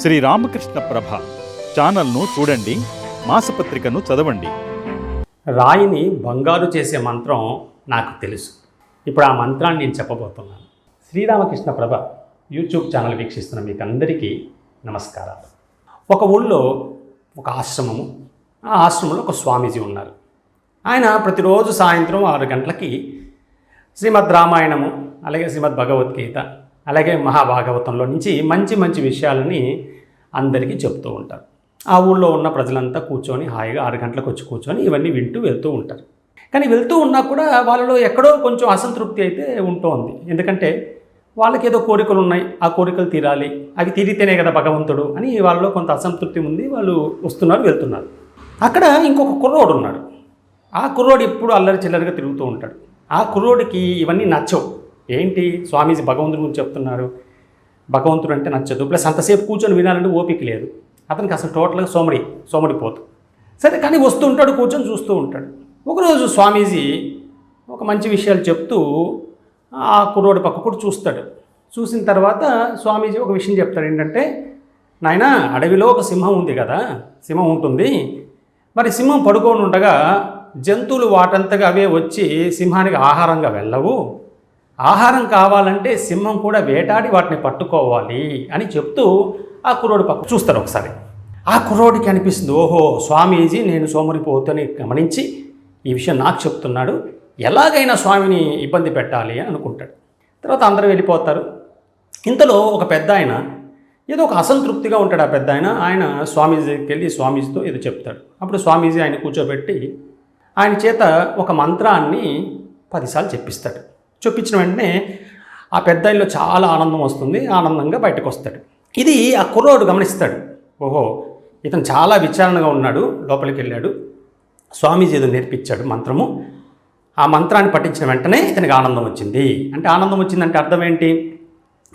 శ్రీ రామకృష్ణ ప్రభ ఛానల్ను చూడండి మాసపత్రికను చదవండి. రాయిని బంగారు చేసే మంత్రం నాకు తెలుసు. ఇప్పుడు ఆ మంత్రాన్ని నేను చెప్పబోతున్నాను. శ్రీరామకృష్ణ ప్రభ యూట్యూబ్ ఛానల్ వీక్షిస్తున్న మీకు అందరికీ నమస్కారాలు. ఒక ఊళ్ళో ఒక ఆశ్రమము ఆ ఆశ్రమంలో ఒక స్వామీజీ ఉన్నారు. ఆయన ప్రతిరోజు సాయంత్రం ఆరు గంటలకి శ్రీమద్ రామాయణము అలాగే శ్రీమద్ భగవద్గీత అలాగే మహాభాగవతంలో నుంచి మంచి మంచి విషయాలని అందరికీ చెప్తూ ఉంటారు. ఆ ఊళ్ళో ఉన్న ప్రజలంతా కూర్చొని హాయిగా ఆరు గంటలకు వచ్చి కూర్చొని ఇవన్నీ వింటూ వెళ్తూ ఉంటారు. కానీ వెళ్తూ ఉన్నా కూడా వాళ్ళలో ఎక్కడో కొంచెం అసంతృప్తి అయితే ఉంటోంది. ఎందుకంటే వాళ్ళకి ఏదో కోరికలు ఉన్నాయి. ఆ కోరికలు తీరాలి. అవి తీరితేనే కదా భగవంతుడు అని వాళ్ళలో కొంత అసంతృప్తి ఉంది. వాళ్ళు వస్తున్నారు వెళ్తున్నారు. అక్కడ ఇంకొక కుర్రోడు ఉన్నాడు. ఆ కుర్రోడు ఎప్పుడు అల్లరి చిల్లరిగా తిరుగుతూ ఉంటాడు. ఆ కుర్రోడికి ఇవన్నీ నచ్చవు. ఏంటి స్వామీజీ భగవంతుడి గురించి చెప్తున్నారు? భగవంతుడు అంటే నచ్చదు ప్లస్ అంతసేపు కూర్చొని వినాలంటే ఓపిక లేదు. అతనికి అసలు టోటల్గా సోమడి సోమడిపోతు. సరే కానీ వస్తూ ఉంటాడు కూర్చొని చూస్తూ ఉంటాడు. ఒకరోజు స్వామీజీ ఒక మంచి విషయాలు చెప్తూ ఆ కుర్రోడి పక్క కూడా చూస్తాడు. చూసిన తర్వాత స్వామీజీ ఒక విషయం చెప్తాడు. ఏంటంటే నాయన అడవిలో ఒక సింహం ఉంది కదా సింహం ఉంటుంది. మరి సింహం పడుకొని ఉండగా జంతువులు వాటంతగా అవే వచ్చి సింహానికి ఆహారంగా వెళ్ళవు. ఆహారం కావాలంటే సింహం కూడా వేటాడి వాటిని పట్టుకోవాలి అని చెప్తూ ఆ కుర్రోడి పక్క చూస్తారు ఒకసారి. ఆ కుర్రోడికి అనిపిస్తుంది ఓహో స్వామీజీ నేను సోమరిపోతని గమనించి ఈ విషయం నాకు చెప్తున్నాడు ఎలాగైనా స్వామిని ఇబ్బంది పెట్టాలి అని అనుకుంటాడు. తర్వాత అందరూ వెళ్ళిపోతారు. ఇంతలో ఒక పెద్ద ఆయన ఏదో ఒక అసంతృప్తిగా ఉంటాడు ఆ పెద్ద ఆయన. ఆయన స్వామీజీకి వెళ్ళి స్వామీజీతో ఏదో చెప్తాడు. అప్పుడు స్వామీజీ ఆయన కూర్చోబెట్టి ఆయన చేత ఒక మంత్రాన్ని పదిసార్లు చెప్పిస్తాడు. చూపించిన వెంటనే ఆ పెద్ద ఆయనలో చాలా ఆనందం వస్తుంది ఆనందంగా బయటకు వస్తాడు. ఇది ఆ కుర్రోడు గమనిస్తాడు. ఓహో ఇతను చాలా విచారణగా ఉన్నాడు లోపలికి వెళ్ళాడు. స్వామీజీ ఏదో నేర్పించాడు మంత్రము. ఆ మంత్రాన్ని పఠించిన వెంటనే ఇతనికి ఆనందం వచ్చింది. అంటే ఆనందం వచ్చిందంటే అర్థం ఏంటి?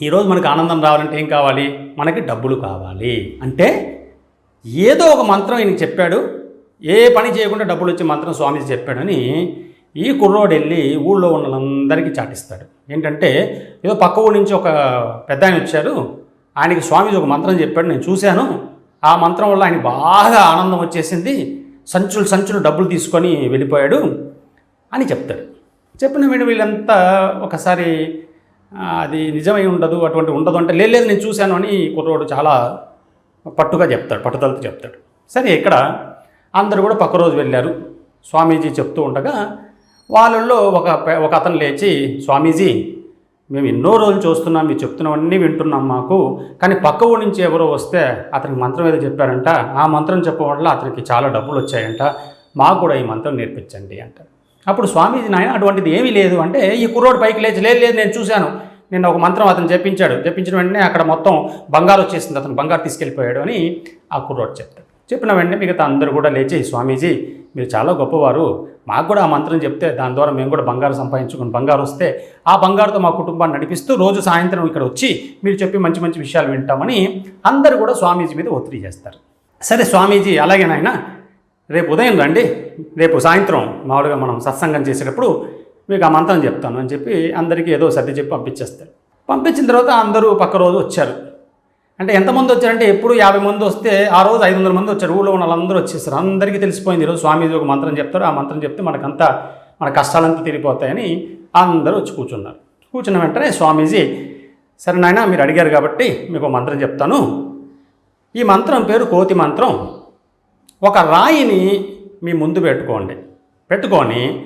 ఈరోజు మనకు ఆనందం రావాలంటే ఏం కావాలి? మనకి డబ్బులు కావాలి. అంటే ఏదో ఒక మంత్రం ఈయనకి చెప్పాడు. ఏ పని చేయకుండా డబ్బులు వచ్చే మంత్రం స్వామీజీ చెప్పాడని ఈ కుర్రోడు వెళ్ళి ఊళ్ళో ఉన్న వాళ్ళందరికీ చాటిస్తాడు. ఏంటంటే ఏదో పక్క ఊరి నుంచి ఒక పెద్ద ఆయన వచ్చారు ఆయనకి స్వామీజీ ఒక మంత్రం చెప్పాడు నేను చూశాను. ఆ మంత్రం వల్ల ఆయన బాగా ఆనందం వచ్చేసింది. సంచులు సంచులు డబ్బులు తీసుకొని వెళ్ళిపోయాడు అని చెప్తాడు. చెప్పిన వీడు వీళ్ళంతా ఒకసారి అది నిజమై ఉండదు అటువంటి ఉండదు అంటే "లేదు, లేదు నేను చూశాను అని కుర్రోడు చాలా పట్టుగా చెప్తాడు పట్టుదలతో చెప్తాడు. సరే ఇక్కడ అందరూ కూడా పక్క రోజు వెళ్ళారు. స్వామీజీ చెప్తూ ఉండగా వాళ్ళల్లో ఒక ఒక అతను లేచి స్వామీజీ మేము ఎన్నో రోజులు చూస్తున్నాం మీరు చెప్తున్నవన్నీ వింటున్నాం మాకు. కానీ పక్క ఊరి నుంచి ఎవరో వస్తే అతనికి మంత్రం ఏదో చెప్పారంట. ఆ మంత్రం చెప్పడం వల్ల అతనికి చాలా డబ్బులు వచ్చాయంట. మాకు కూడా ఈ మంత్రం నేర్పించండి అంటారు అప్పుడు స్వామీజీ నాయన అటువంటిది ఏమీ లేదు. అంటే ఈ కుర్రోడు పైకి లేచి లేదు లేదు నేను చూశాను. నేను ఒక మంత్రం అతను చెప్పించాడు. చెప్పించిన వెంటనే అక్కడ మొత్తం బంగారు వచ్చేసింది. అతను బంగారు తీసుకెళ్ళిపోయాడు అని ఆ కుర్రోడు చెప్తాడు చెప్పిన వెంటనే మిగతా అందరూ కూడా లేచి స్వామీజీ మీరు చాలా గొప్పవారు. మాకు కూడా ఆ మంత్రం చెప్తే దాని ద్వారా మేము కూడా బంగారు సంపాదించుకుని బంగారు వస్తే ఆ బంగారుతో మా కుటుంబాన్ని నడిపిస్తూ రోజు సాయంత్రం ఇక్కడ వచ్చి మీరు చెప్పి మంచి మంచి విషయాలు వింటామని అందరూ కూడా స్వామీజీ మీద ఒత్తిడి చేస్తారు. సరే స్వామీజీ అలాగే నాయన రేపు ఉదయం రండి. రేపు సాయంత్రం మామూలుగా మనం సత్సంగం చేసేటప్పుడు మీకు ఆ మంత్రం చెప్తాను అని చెప్పి అందరికీ ఏదో సర్ది చెప్పి పంపించేస్తారు. పంపించిన తర్వాత అందరూ పక్క రోజు వచ్చారు. అంటే ఎంతమంది వచ్చారంటే ఎప్పుడు యాభై మంది వస్తే ఆ రోజు ఐదు వందల మంది వచ్చారు. ఊళ్ళో ఉన్న వాళ్ళందరూ వచ్చేసారు. అందరికీ తెలిసిపోయింది. ఈరోజు స్వామీజీ ఒక మంత్రం చెప్తారు. ఆ మంత్రం చెప్తే మనకంతా మన కష్టాలంతా తీరిపోతాయని అందరూ వచ్చి కూర్చున్నారు. కూర్చున్న వెంటనే స్వామీజీ సరే నాయన మీరు అడిగారు కాబట్టి మీకు మంత్రం చెప్తాను. ఈ మంత్రం పేరు కోతి మంత్రం. ఒక రాయిని మీ ముందు పెట్టుకోండి. పెట్టుకొని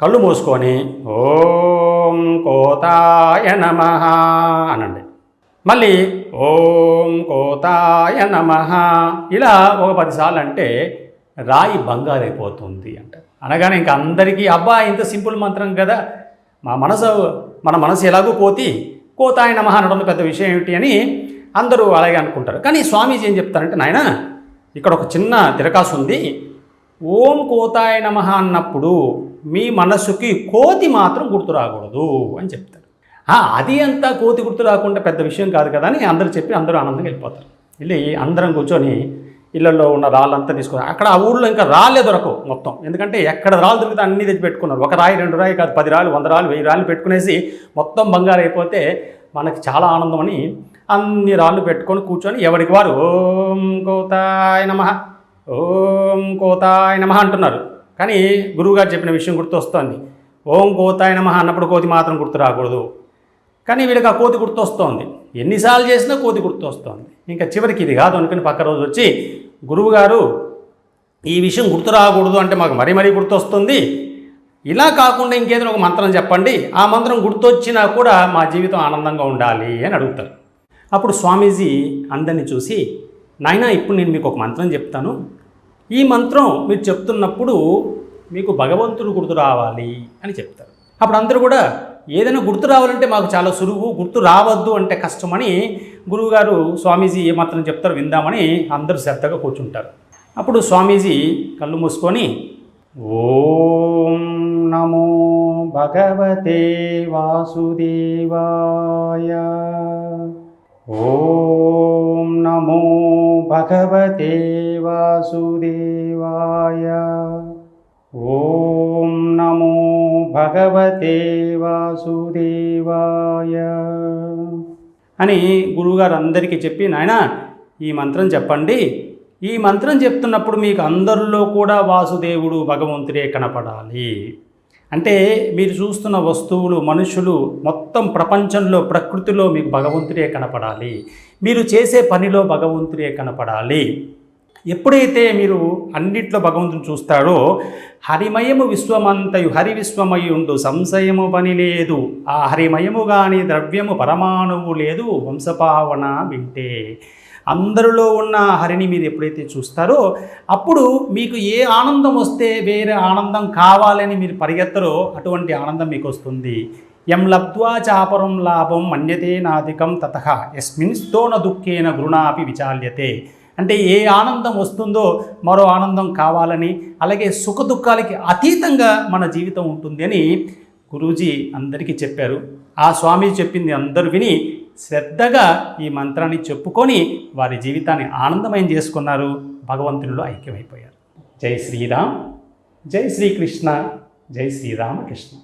కళ్ళు మూసుకొని ఓం కోతాయ నమ అనండి. మళ్ళీ ఓం కోతాయ నమ. ఇలా ఒక పదిసార్లు అంటే రాయి బంగారైపోతుంది అంట. అనగానే ఇంక అందరికీ అబ్బా ఇంత సింపుల్ మంత్రం కదా. మా మనసు మన మనసు ఎలాగో కోతి కోతాయ నమ అనడం పెద్ద విషయం ఏమిటి అని అందరూ అలాగే అనుకుంటారు. కానీ స్వామీజీ ఏం చెప్తారంటే నాయన ఇక్కడ ఒక చిన్న తిరకాసు ఉంది. ఓం కోతాయ నమ అన్నప్పుడు మీ మనసుకి కోతి మాత్రం గుర్తు రాకూడదు అని చెప్తారు. అది అంతా కోతి గుర్తు రాకుండా పెద్ద విషయం కాదు కదా అని అందరూ చెప్పి అందరూ ఆనందంగా వెళ్ళిపోతారు. వెళ్ళి అందరం కూర్చొని ఇళ్ళల్లో ఉన్న రాళ్ళంతా తీసుకుని అక్కడ ఆ ఊళ్ళో ఇంకా రాళ్ళే దొరకవు మొత్తం. ఎందుకంటే ఎక్కడ రాళ్ళు దొరికితే అన్ని తెచ్చి పెట్టుకున్నారు. ఒక రాయి రెండు రాయి కాదు పది రాళ్ళు వంద రాళ్ళు వెయ్యి రాళ్ళు పెట్టుకునేసి మొత్తం బంగారు అయిపోతే మనకి చాలా ఆనందం అని అన్ని రాళ్ళు పెట్టుకొని కూర్చొని ఎవరికి వారు? ఓం కోతాయ నమ ఓం కోతాయ నమ అంటున్నారు. కానీ గురువుగారు చెప్పిన విషయం గుర్తొస్తోంది. ఓం కోతాయ నమ అన్నప్పుడు కోతి మాత్రం గుర్తు రాకూడదు. కానీ వీళ్ళకి ఆ కోతి గుర్తొస్తోంది. ఎన్నిసార్లు చేసినా కోతి గుర్తొస్తోంది. ఇంకా చివరికి ఇది కాదు అనుకుని పక్క రోజు వచ్చి గురువుగారు ఈ విషయం గుర్తు రాకూడదు అంటే మాకు మరీ మరీ గుర్తొస్తుంది. ఇలా కాకుండా ఇంకేదైనా ఒక మంత్రం చెప్పండి. ఆ మంత్రం గుర్తొచ్చినా కూడా మా జీవితం ఆనందంగా ఉండాలి అని అడుగుతారు. అప్పుడు స్వామీజీ అందరిని చూసి నాయనా ఇప్పుడు నేను మీకు ఒక మంత్రం చెప్తాను. ఈ మంత్రం మీరు చెప్తున్నప్పుడు మీకు భగవంతుడు గుర్తు రావాలి అని చెప్తారు. అప్పుడు అందరూ కూడా ఏదైనా గుర్తు రావాలంటే మాకు చాలా సులువు గుర్తు రావద్దు అంటే కష్టమని గురువుగారు స్వామీజీ ఏమాత్రం చెప్తారు చెప్తారో విందామని అందరూ శ్రద్ధగా కూర్చుంటారు. అప్పుడు స్వామీజీ కళ్ళు మూసుకొని ఓం నమో భగవతే వాసుదేవాయ ఓం నమో భగవతే వాసుదేవాయ ఓం నమో భగవతే వాసుదేవాయ. అని గురువుగారు అందరికీ చెప్పి నాయన ఈ మంత్రం చెప్పండి. ఈ మంత్రం చెప్తున్నప్పుడు మీకు అందరిలో కూడా వాసుదేవుడు భగవంతుడే కనపడాలి. అంటే మీరు చూస్తున్న వస్తువులు మనుషులు మొత్తం ప్రపంచంలో ప్రకృతిలో మీకు భగవంతుడే కనపడాలి. మీరు చేసే పనిలో భగవంతుడే కనపడాలి. ఎప్పుడైతే మీరు అన్నిట్లో భగవంతుని చూస్తాడో హరిమయము విశ్వమంతయు హరి విశ్వమయుండు సంశయము పని లేదు ఆ హరిమయము కానీ ద్రవ్యము పరమాణువు లేదు వంశపావన వింటే. అందరిలో ఉన్న హరిని మీరు ఎప్పుడైతే చూస్తారో అప్పుడు మీకు ఏ ఆనందం వస్తే వేరే ఆనందం కావాలని మీరు పరిగెత్తరో అటువంటి ఆనందం మీకు వస్తుంది. ఎం లబ్ధ్వా చాపరం లాభం మన్యతే నాధికం తత ఎస్మిన్ స్థోన దుఃఖేన గురుణాపి విచాల్యతే. అంటే ఏ ఆనందం వస్తుందో మరో ఆనందం కావాలని అలాగే సుఖ దుఃఖాలకి అతీతంగా మన జీవితం ఉంటుంది అని గురూజీ అందరికీ చెప్పారు. ఆ స్వామి చెప్పింది అందరూ విని శ్రద్ధగా ఈ మంత్రాన్ని చెప్పుకొని వారి జీవితాన్ని ఆనందమయం చేసుకున్నారు. భగవంతునిలో ఐక్యమైపోయారు. జై శ్రీరామ్ జై శ్రీకృష్ణ జై శ్రీరామకృష్ణ.